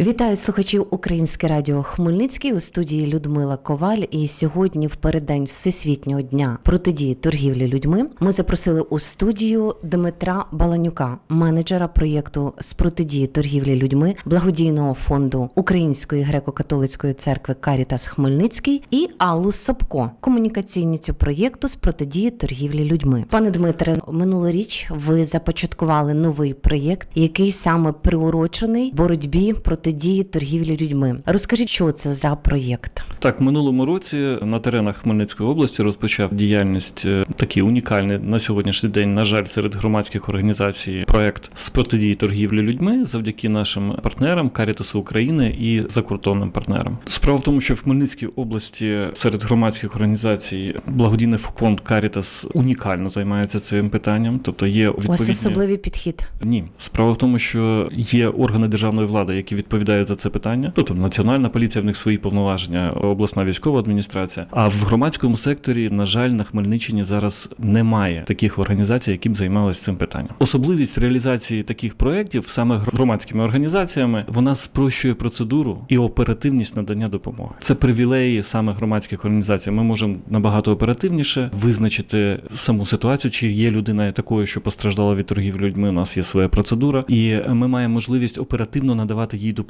Вітаю слухачів Українське Радіо Хмельницький у студії Людмила Коваль. І сьогодні, в переддень Всесвітнього дня протидії торгівлі людьми, ми запросили у студію Дмитра Баланюка, менеджера проєкту з протидії торгівлі людьми благодійного фонду Української греко-католицької церкви Карітас Хмельницький і Аллу Собко, комунікаційницю проєкту з протидії торгівлі людьми. Пане Дмитре, минулоріч ви започаткували новий проєкт, який саме приурочений боротьбі протидії торгівлі людьми. Розкажіть, що це за проєкт? Так, в минулому році на теренах Хмельницької області розпочав діяльність е, такий унікальний на сьогоднішній день, на жаль, серед громадських організацій проект з протидії торгівлі людьми завдяки нашим партнерам Карітасу України і закордонним партнерам. Справа в тому, що в Хмельницькій області серед громадських організацій благодійний фонд Карітас унікально займається цим питанням, тобто є У вас особливий підхід. Ні, справа в тому, що є органи державної влади, які відповідають за це питання. Тобто національна поліція в них свої повноваження, обласна військова адміністрація. А в громадському секторі, на жаль, на Хмельниччині зараз немає таких організацій, які б займалися цим питанням. Особливість реалізації таких проєктів саме громадськими організаціями вона спрощує процедуру і оперативність надання допомоги. Це привілеї саме громадських організацій. Ми можемо набагато оперативніше визначити саму ситуацію, чи є людина такою, що постраждала від торгівлі людьми. У нас є своя процедура, і ми маємо можливість оперативно надавати їй допомогу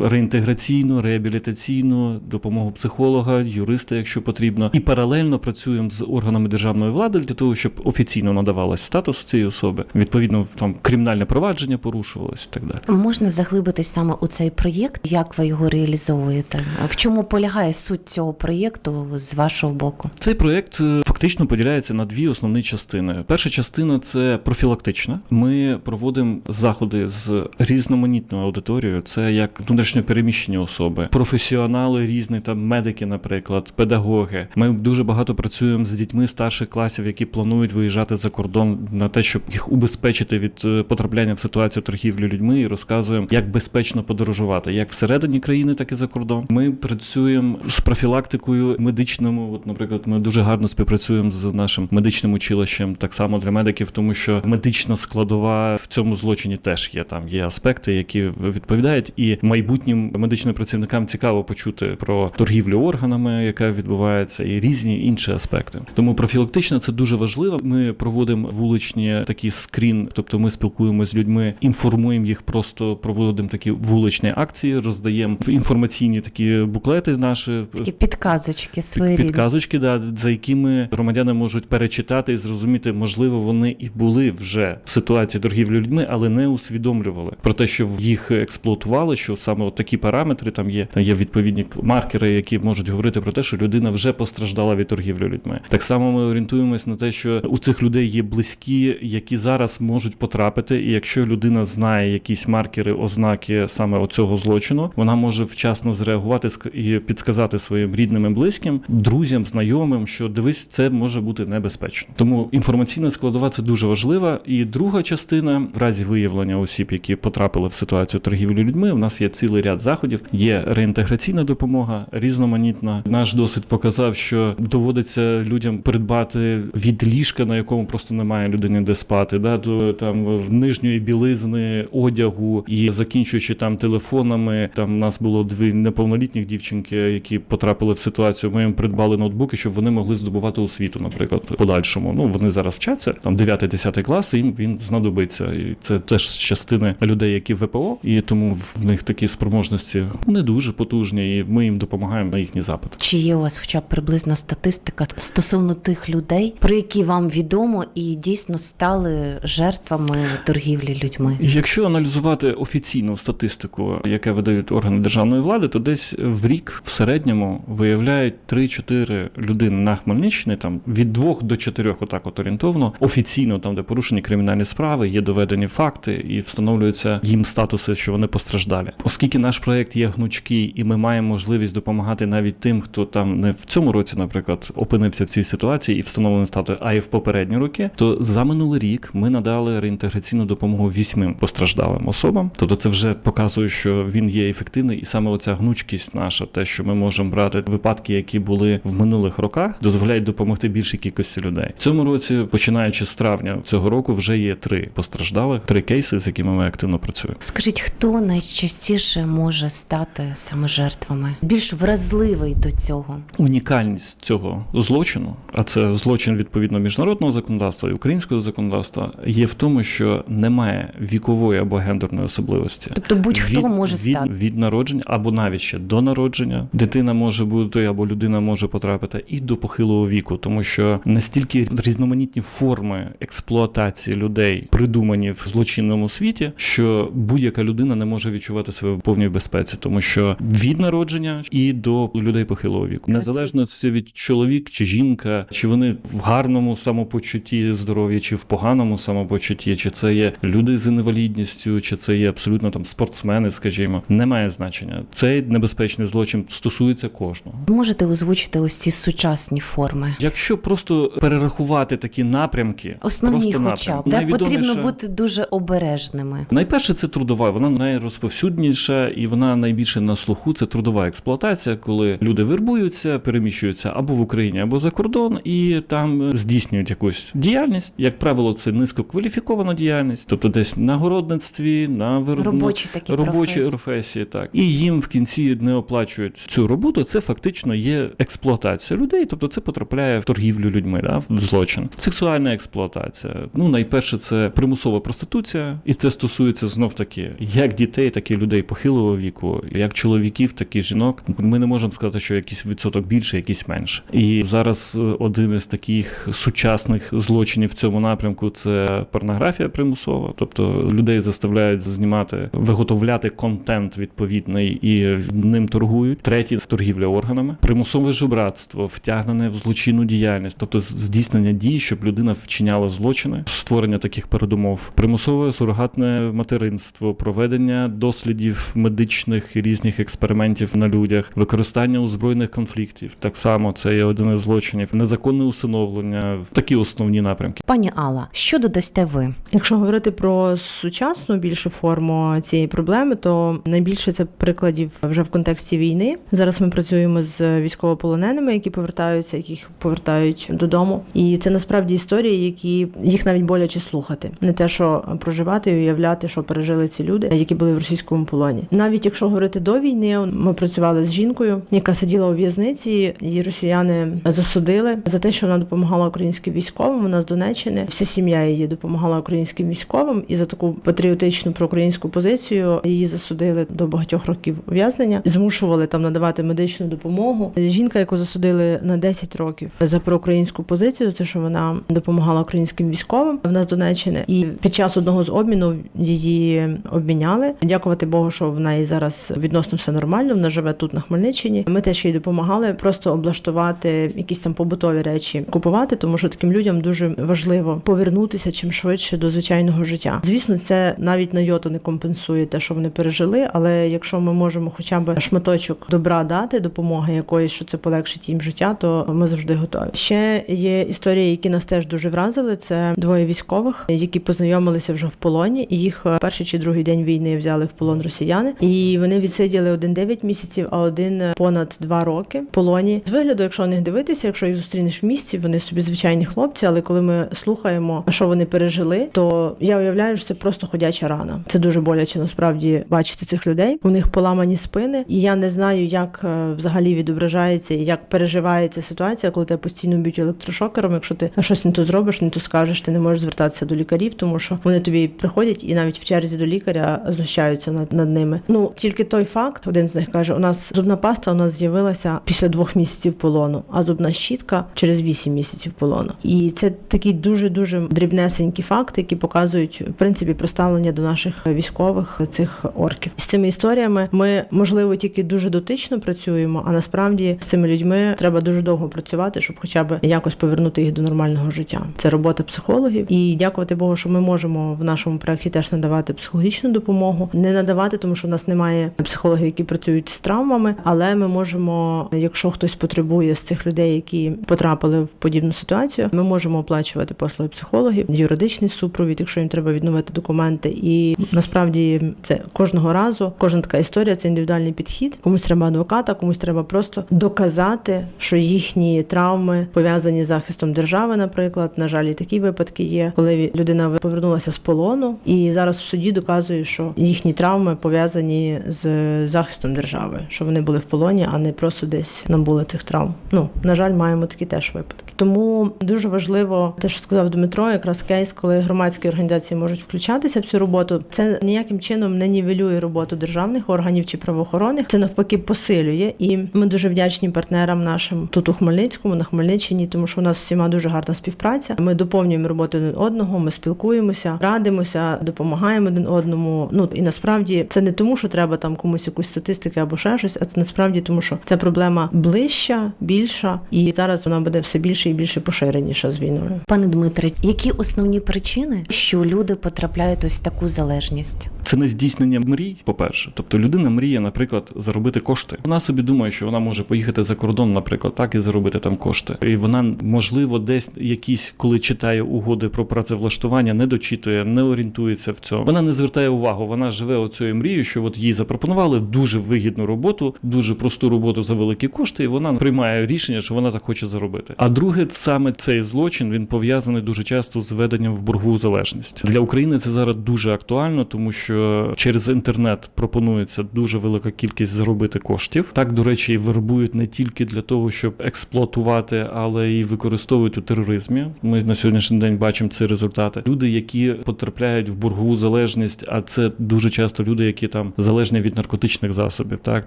реінтеграційну, реабілітаційну, допомогу психолога, юриста, якщо потрібно, і паралельно працюємо з органами державної влади для того, щоб офіційно надавалось статус цієї особи. Відповідно, там кримінальне провадження порушувалось і так далі. Можна заглибитись саме у цей проєкт? Як ви його реалізовуєте? В чому полягає суть цього проєкту з вашого боку? Цей проєкт е, фактично поділяється на дві основні частини. Перша частина це профілактична. Ми проводимо заходи з різноманітною аудиторією. Це як внутрішньопереміщені особи, професіонали різні, там медики, наприклад, педагоги. Ми дуже багато працюємо з дітьми старших класів, які планують виїжджати за кордон на те, щоб їх убезпечити від е, потрапляння в ситуацію торгівлі людьми, і розказуємо, як безпечно подорожувати, як всередині країни, так і за кордон. Ми працюємо з профілактикою медичному. От, наприклад, ми дуже гарно співпрацюємо з нашим медичним училищем, так само для медиків, тому що медична складова в цьому злочині теж є. Там є аспекти, які відповідають, і майбутнім медичним працівникам цікаво почути про торгівлю органами, яка відбувається, і різні інші аспекти. Тому профілактично це дуже важливо. Ми проводимо вуличні такі скрін, тобто ми спілкуємося з людьми, інформуємо їх, просто проводимо такі вуличні акції, роздаємо інформаційні такі буклети наші Такі підказочки своєрідні. підказочки, да, за якими громадяни можуть перечитати і зрозуміти, можливо, вони і були вже в ситуації торгівлі людьми, але не усвідомлювали про те, що їх експлуатували, що саме от такі параметри там є. Там є відповідні маркери, які можуть говорити про те, що людина вже постраждала від торгівлі людьми. Так само ми орієнтуємось на те, що у цих людей є близькі, які зараз можуть потрапити, і якщо людина знає якісь маркери, ознаки саме оцього злочину, вона може вчасно зреагувати і підсказати своїм рідним і близьким, друзям, знайомим, що дивись, це може бути небезпечно. Тому інформаційна складова це дуже важлива. І друга частина, в разі виявлення осіб, які потрапили в ситуацію торгівлі людьми, у нас є цілий ряд заходів. Є реінтеграційна допомога, різноманітна. Наш досвід показав, що доводиться людям придбати від ліжка, на якому просто немає людини де спати, да, до там нижньої білизни, одягу і закінчуючи там телефонами. Там у нас було дві неповнолітніх дівчинки, які потрапили в ситуацію. Ми їм придбали ноутбуки, щоб вони могли здобувати освіту, наприклад, подальшому. Ну вони зараз вчаться там 9-10 клас, і їм він знадобиться. І це теж з частини людей, які в ВПО, і тому в них такі спроможності не дуже потужні, і ми їм допомагаємо на їхні запити. Чи є у вас хоча б приблизна статистика стосовно тих людей, про які вам відомо і дійсно стали жертвами торгівлі людьми? Якщо аналізувати офіційну статистику, яке видають органи державної влади, то десь в рік в середньому виявляють 3-4 людини на Хмельниччині, там від 2 до 4, отак от орієнтовно, офіційно там, де порушені кримінальні справи, є доведені факти і встановлюються їм статуси, що вони постраждалі. Оскільки наш проект є гнучкий, і ми маємо можливість допомагати навіть тим, хто там не в цьому році, наприклад, опинився в цій ситуації і встановлений статус, а й в попередні роки, то за минулий рік ми надали реінтеграційну допомогу вісьмим постраждалим особам. Тобто, це вже показує, що він є ефективний, і саме оця гнучкість наша, те, що ми можемо брати випадки, які були в минулих роках, дозволяють допомогти допомогти більшій кількості людей. В цьому році, починаючи з травня цього року, вже є три постраждалих, три кейси, з якими ми активно працюємо. Скажіть, хто найчастіше може стати саме жертвами? Більш вразливий до цього? Унікальність цього злочину, а це злочин відповідно міжнародного законодавства і українського законодавства, є в тому, що немає вікової або гендерної особливості. Тобто будь-хто від, може від, стати. від народження або навіть ще до народження дитина може бути або людина може потрапити і до похилого віку, тому що настільки різноманітні форми експлуатації людей придумані в злочинному світі, що будь-яка людина не може відчувати себе в повній безпеці, тому що від народження і до людей похилого віку, незалежно від чоловік чи жінка, чи вони в гарному самопочутті здоров'я, чи в поганому самопочутті, чи це є люди з інвалідністю, чи це є абсолютно там спортсмени, скажімо, немає значення. Цей небезпечний злочин стосується кожного. Можете озвучити ось ці сучасні форми? Якщо просто перерахувати такі напрямки, Основні, просто хоча б напрямки, потрібно бути дуже обережними. Найперше, це трудова, вона найрозповсюдніша і вона найбільше на слуху. Це трудова експлуатація, коли люди вербуються, переміщуються або в Україні, або за кордон, і там здійснюють якусь діяльність. Як правило, це низькокваліфікована діяльність, тобто десь на городництві, на виробництві. Робочі такі робочі професії. професії, так і їм в кінці не оплачують цю роботу. Це фактично є експлуатація людей, тобто це потрапляє в торгівлю людьми, да, в злочин. Сексуальна експлуатація. Ну найперше, це примусова проституція, і це стосується знов таки як дітей, так і людей похилого віку, як чоловіків, так і жінок. Ми не можемо сказати, що якийсь відсоток більше, якийсь менше. І зараз е, один із таких сучасних злочинів в цьому напрямку це порнографія примусова, тобто людей заставляють знімати, виготовляти контент відповідний і ним торгують. Третє торгівля органами, примусове жебратство, втягнене в злочинну діяльність, тобто здійснення дій, щоб людина вчиняла злочини, створення таких передумов, примусове сурогатне материнство, проведення дослідів медичних і різних експериментів на людях, використання у збройних конфліктів. Так само це є один із злочинів, незаконне усиновлення, такі основні напрямки. Пані Алла, що додасте ви? Якщо говорити про сучасну більше форму цієї проблеми, то найбільше це прикладів вже в контексті війни. Зараз ми працюємо з військовополоненими, які повертаються, яких повертають додому. І це насправді історії, які їх навіть боляче слухати, не те, що проживати і уявляти, що пережили ці люди, які були в російському полоні. Навіть якщо говорити до війни, ми працювали з жінкою, яка сиділа у в'язниці. Її росіяни засудили за те, що вона допомагала українським військовим. Вона з Донеччини. Вся сім'я її допомагала українським військовим, і за таку патріотичну проукраїнську позицію її засудили до багатьох років ув'язнення, змушували там надавати медичну допомогу. Жінка, яку засудили на 10 років за проукраїнську позицію, це що вона допомагала українським військовим. Вона з Донеччини, і під час одного з обміну її обміняли. Дякувати Богу, що в неї зараз відносно все нормально. Вона живе тут на Хмельниччині. Ми теж їй допомагали просто облаштувати якісь там побутові речі, купувати, тому що таким людям дуже важливо повернутися чим швидше до звичайного життя. Звісно, це навіть на йоту не компенсує те, що вони пережили. Але якщо ми можемо хоча б шматочок добра дати, допомоги якоїсь, що це полегшить їм життя, то ми завжди готові. Ще є історії, які нас теж дуже вразили. Це двоє військових, які познайомилися вже в полоні. Їх е, перший чи другий день війни взяли в полон росіяни, і вони відсиділи один 9 місяців, а один понад 2 роки в полоні. З вигляду, якщо на них дивитися, якщо їх зустрінеш в місті, вони собі звичайні хлопці. Але коли ми слухаємо, що вони пережили, то я уявляю, що це просто ходяча рана. Це дуже боляче насправді бачити цих людей. У них поламані спини, і я не знаю, як е, взагалі відображається і як переживається ситуація, коли тебе постійно б'ють електрошокером. Якщо ти щось не то зробиш, не то скажеш, ти не можеш звертатися до лікарів, тому що вони тобі приходять і навіть в черзі до лікаря знущаються над, над ними. Ну тільки той факт, один з них каже: у нас зубна паста у нас з'явилася після двох місяців полону, а зубна щітка через вісім місяців полону. І це такі дуже дуже дрібнесенькі факти, які показують в принципі проставлення до наших військових цих орків. З цими історіями ми можливо тільки дуже дотично працюємо, а насправді з цими людьми треба дуже довго працювати, щоб хоча б якось повернути їх до нормального життя. Це робота психологів, і дякувати Богу, що ми можемо в нашому проєкті теж надавати психологічну допомогу, не надавати, тому що у нас немає психологів, які працюють з травмами, але ми можемо, якщо хтось потребує з цих людей, які потрапили в подібну ситуацію, ми можемо оплачувати послуги психологів, юридичний супровід, якщо їм треба відновити документи. І насправді це кожного разу, кожна така історія це індивідуальний підхід. Комусь треба адвоката, комусь треба просто доказати, що їхні травми. Травми пов'язані з захистом держави. Наприклад, на жаль, і такі випадки є, коли людина повернулася з полону, і зараз в суді доказує, що їхні травми пов'язані з захистом держави, що вони були в полоні, а не просто десь набули цих травм. Ну на жаль, маємо такі теж випадки. Тому дуже важливо те, що сказав Дмитро, якраз кейс, коли громадські організації можуть включатися в цю роботу. Це ніяким чином не нівелює роботу державних органів чи правоохоронних. Це навпаки посилює. І ми дуже вдячні партнерам нашим тут у Хмельницькому, на Хмельниччині, тому що у нас всіма дуже гарна співпраця. Ми доповнюємо роботу один одного, ми спілкуємося, радимося, допомагаємо один одному. Ну і насправді це не тому, що треба там комусь якусь статистики або ще щось, а це насправді тому, що ця проблема ближча, більша, і зараз вона буде все більше і більше поширеніша з війною. Пане Дмитре, які основні причини, що люди потрапляють ось таку залежність? Це не здійснення мрій, по-перше. Тобто людина мріє, наприклад, заробити кошти. Вона собі думає, що вона може поїхати за кордон, наприклад, так і заробити там кошти. І вона, можливо, десь якісь, коли читає угоди про працевлаштування, не дочитує, не орієнтується в цьому. Вона не звертає увагу. Вона живе оцією мрією, що от їй запропонували дуже вигідну роботу, дуже просту роботу за великі кошти, і вона приймає рішення, що вона так хоче заробити. А друге, саме цей злочин він пов'язаний дуже часто з введенням в боргову залежність для України. Це зараз дуже актуально, тому що через інтернет пропонується дуже велика кількість заробити коштів. Так, до речі, і вербують не тільки для того, щоб експлуатувати, але і використовують у тероризмі. Ми на сьогоднішній день бачимо ці результати. Люди, які потрапляють в боргову залежність, а це дуже часто люди, які там залежні від наркотичних засобів. Так,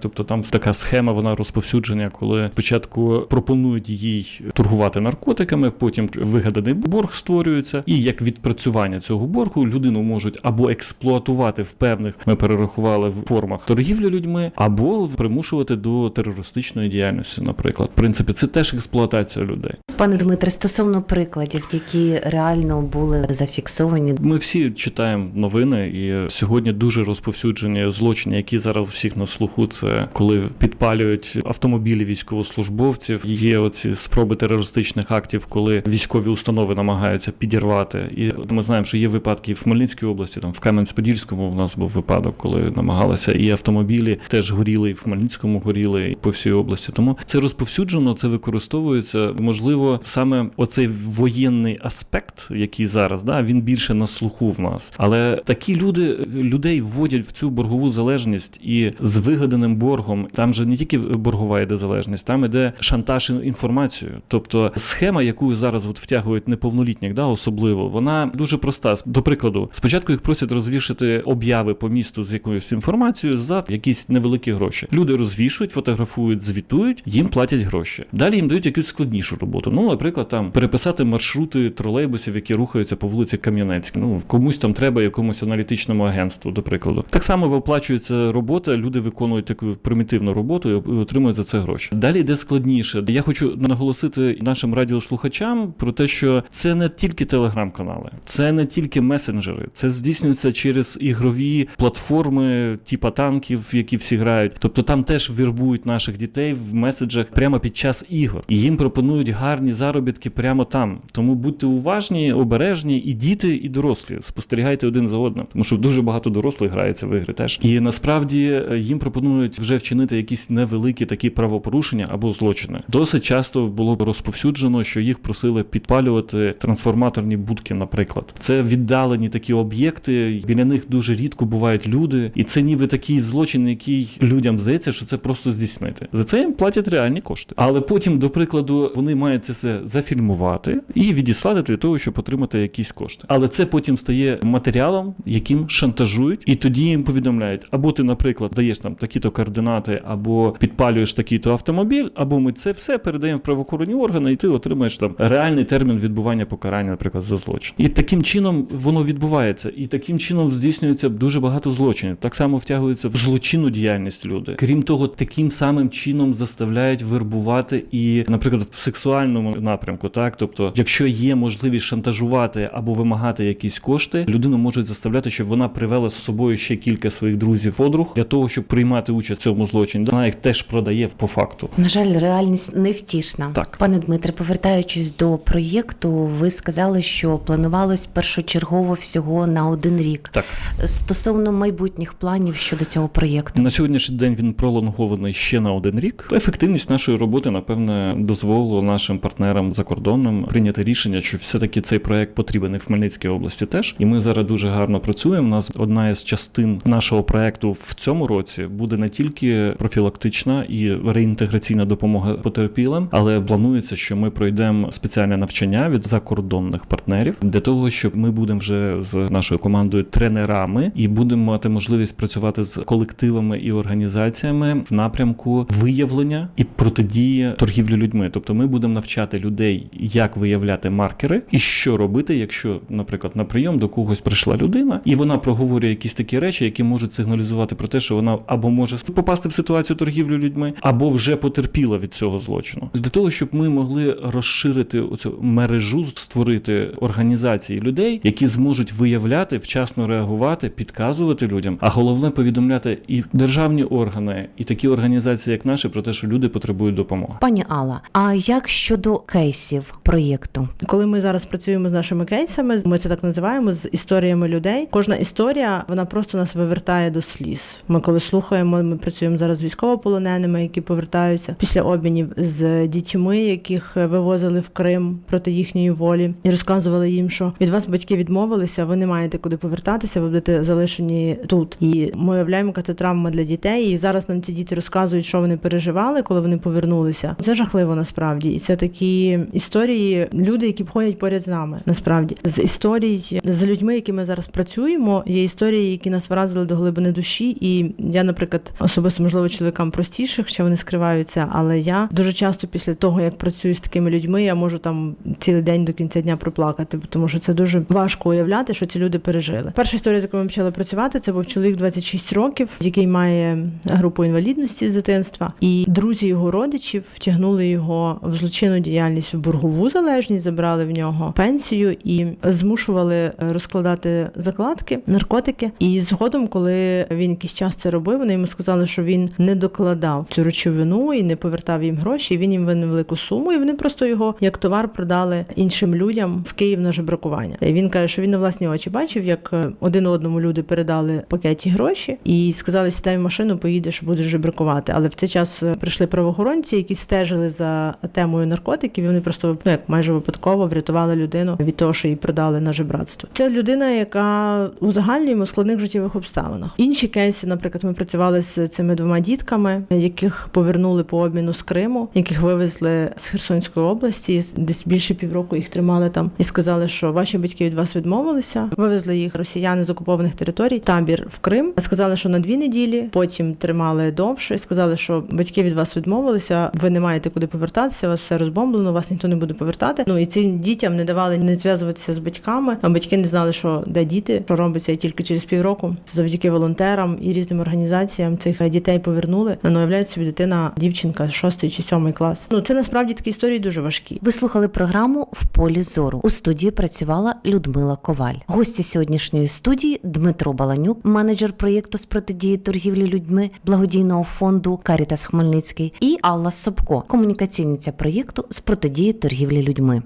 тобто там така схема, вона розповсюдження, коли спочатку пропонують їй торгувати наркотиками, потім вигаданий борг створюється, і як відпрацювання цього боргу людину можуть або експлуатувати в певних, ми перерахували в формах торгівлі людьми, або примушувати до терористичної діяльності, наприклад. В принципі, це теж експлуатація людей. Пане Дмитре, стосовно прикладів, які реально були зафіксовані, Ми всі читаємо новини, і сьогодні дуже розповсюджені злочини, які зараз у всіх на слуху. Це коли підпалюють автомобілі військовослужбовців. Є оці спроби терористичних актів, коли військові установи намагаються підірвати. І ми знаємо, що є випадки і в Хмельницькій області, там в Кам'янець-Подільському в нас був випадок, коли намагалися і автомобілі теж горіли, і в Хмельницькому горіли, і по всій області. Тому це розповсюджено, це використовується. Можливо, саме оцей воєнний аспект, який зараз, да, він більше на слуху в нас. Але такі люди людей вводять в цю боргову залежність і з вигаданим боргом. Там же не тільки боргова йде залежність, там іде шантаж інформацією. Тобто схема, яку зараз от втягують неповнолітніх, да, особливо, вона дуже проста. До прикладу, спочатку їх просять розвішати обяви по місту з якоюсь інформацією за якісь невеликі гроші. Люди розвішують, фотографують, звітують, їм платять гроші. Далі їм дають якусь складнішу роботу. Ну, наприклад, там переписати маршрути тролейбусів, які рухаються по вулиці Кам'янецькій. Ну комусь там треба якомусь аналітичному агентству, до прикладу. Так само виплачується робота. Люди виконують таку примітивну роботу і отримують за це гроші. Далі йде складніше. Я хочу наголосити нашим радіослухачам про те, що це не тільки телеграм-канали, це не тільки месенджери, це здійснюється через ігрові платформи, типа танків, які всі грають. Тобто там теж вірбують наших дітей в меседжах прямо під час ігор, і їм пропонують гарні заробітки прямо там. Тому будьте уважні, обережні, і діти, і дорослі. Спостерігайте один за одним, тому що дуже багато дорослих грається в ігри теж. І насправді е, їм пропонують вже вчинити якісь невеликі такі правопорушення або злочини. Досить часто було розповсюджено, що їх просили підпалювати трансформаторні будки, наприклад. Це віддалені такі об'єкти. Біля них дуже рідко бувають люди, і це ніби такий злочин, який людям здається, що це просто здійснити. За це їм платять реальні кошти. Але потім, до прикладу, вони мають це все зафільмувати і відіслати для того, щоб отримати якісь кошти. Але це потім стає матеріалом, яким шантажують, і тоді їм повідомляють: або ти, наприклад, даєш там такі-то координати, або підпалюєш такий-то автомобіль, або ми це все передаємо в правоохоронні органи, і ти отримаєш там реальний термін відбування покарання, наприклад, за злочин. І таким чином воно відбувається, і таким чином здійснюється дуже багато злочинів. Так само втягуються в злочинну діяльність люди. Крім того, таким самим чином заставляють вербувати і, наприклад, в сексуальному напрямку, так тобто, якщо є можливість шантажувати або вимагати якісь кошти, людину можуть заставляти, щоб вона привела з собою ще кілька своїх друзів подруг для того, щоб приймати участь в цьому злочині. Вона їх теж продає по факту. на жаль, реальність невтішна. Так. Пане Дмитре, повертаючись до проєкту, ви сказали, що планувалось першочергово всього на один рік. Так. Стосовно майбутніх планів щодо цього проєкту. На сьогоднішній день він пролонгований ще на один рік. Ефективність нашої роботи, напевне, дозволила нашим партнерам закордонним прийняти рішення, що все-таки цей проект потрібен і в Хмельницькій області теж. І ми зараз дуже гарно працюємо. У нас одна із частин нашого проекту в цьому році буде не тільки профілактична і реінтеграційна допомога потерпілим, але планується, що ми пройдемо спеціальне навчання від закордонних партнерів для того, щоб ми будемо вже з нашою командою тренерами і будемо мати можливість працювати з колективами і організаціями в напрямку виявлення і протидії торгівлі людьми. Тобто, ми будемо навчати людей, як виявляти маркери і що робити, якщо, наприклад, на прийом до когось прийшла людина, і вона проговорює якісь такі речі, які можуть сигналізувати про те, що вона або може попасти в ситуацію торгівлі людьми, або вже потерпіла від цього злочину. Для того, щоб ми могли розширити оцю мережу, створити організації людей, які зможуть виявляти, вчасно реагувати, підказувати людям, а головне повідомляти і державні органи, і такі організації, як наші, про те, що люди потребують допомоги. Пані Алла, а як щодо кейсів проєкту? Коли ми зараз працюємо з нашими кейсами, ми це так називаємо з історіями людей. Кожна історія вона просто нас вивертає до сліз. Ми коли слухаємо, ми працюємо зараз з військовополоненими, які повертаються після обмінів з дітьми, яких вивозили в Крим проти їхньої волі, і розказували їм, що від вас батьки відмовилися, ви не маєте куди повертатися, ви будете залишені тут. І ми уявляємо, яка це травма для дітей. І зараз нам ці діти розказують, що вони переживали, коли вони повернулися. Це жахливо насправді, і це такі історії, люди, які ходять поряд з нами. Насправді, з історій з людьми, які ми зараз працюємо, є історії, які нас вразили до глибини душі. І я, наприклад, особисто можливо чоловікам простіших, що вони скриваються, але я дуже часто після того, як працюю з такими людьми, я можу там цілий день до кінця дня проплакати, тому що це дуже важко уявляти, що ці люди пережили. Перша історія, з якою почали працювати, це був чоловік 26 років, який має групу інвалідності з дитинства, і друзі його родичів втягнули його в злочинну діяльність в боргову залежність, забрали в нього пенсію і змушували розкладати закладки, наркотики. І згодом, коли він якийсь час це робив, вони йому сказали, що він не докладав цю речовину і не повертав їм гроші. Він їм винен велику суму, і вони просто його як товар продали іншим людям в Київ на жебракування. І Він каже, що він на власні очі бачив, як е, один одному люди передали пакеті гроші і сказали, сідай в машину, поїдеш, будеш жебракувати. Але в цей час е, прийшли правоохоронці, які стежили за темою наркотиків. і Вони просто ну як майже випадково врятували людину від того, що її продали на жебратство. Це людина, яка узагальнюємо в складних життєвих обставинах. Інші кейси, наприклад, ми працювали з цими двома дітками, яких повернули по обміну з Криму, яких вивезли з Херсонської області. Десь більше півроку їх тримали там і сказали, що ваші батьки від вас відмовилися. Вивезли їх росіяни з окупованих територій, табір в Крим. Сказали, що на дві неділі. Потім тримали довше. Сказали, що батьки від вас відмовилися. Ви не маєте куди повертатися. Вас все розбомблено, вас ніхто не буде повертати. Ну і цим дітям не давали не зв'язуватися з батьками. А батьки не знали, що де діти, що робиться тільки через півроку. Завдяки волонтерам і різним організаціям цих дітей повернули. Ну, уявляють собі дитина, дівчинка, шостий чи сьомий клас. Ну це насправді такі історії дуже важкі. Ви слухали програму в полі зору. У студії працювала Людмила Коваль. Гості сьогоднішньої студії Дмитро Баланюк, менеджер проєкту з протидії торгівлі людьми благодійного фонду Карітас Хмельницький, і Алла Собко, комунікаційниця проєкту з протидії торгівлі людьми.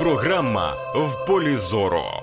Програма в полі зору.